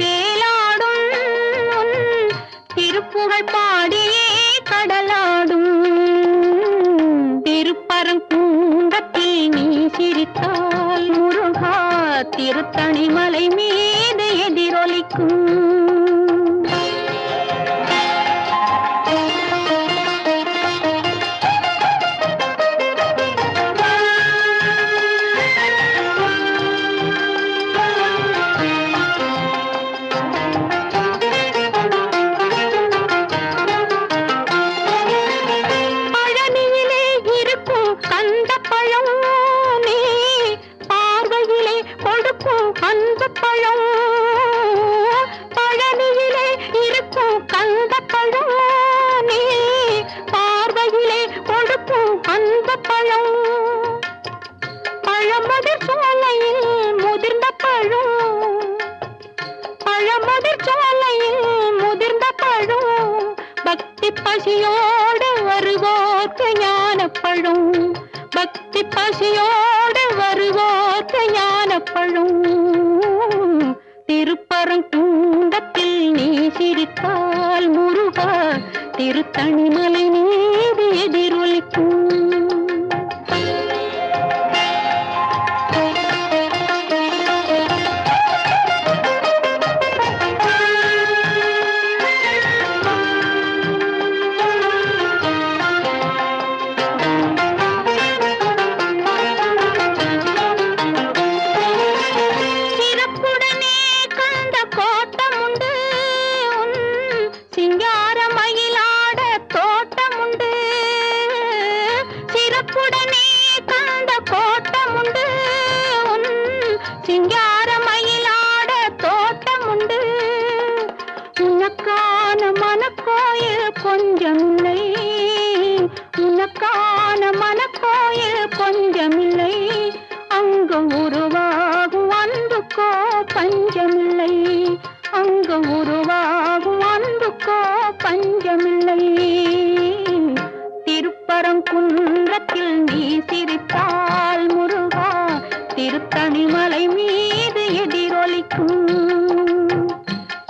வேலாடும் திருப்புகழ் பாடியே கடலாடும். திருப்பரங்குன்றத்தில் நீ சிரித்தால் முருகா திருத்தணிமலை மீது எதிரொலிக்கும். பழம். பழமுதிர் சோலையில் முதிர்ந்த பழம். பழமுதிர் சோலையில் முதிர்ந்த பழம். பக்தி பசியோடு வருவோர்க்கு ஞானப்பழும். பக்தி பசியோடு வருவோர்க்கு ஞானப்பழும். திருப்பரங்குன்றத்தில் நீ சிரித்தால் முருகா திருத்தணிமலை நீதி எதிரொலிக்கும் சிங்கார மயிலாட தோட்டம் உண்டு. உனக்கான மனக்கோயில் கொஞ்சம் இல்லை.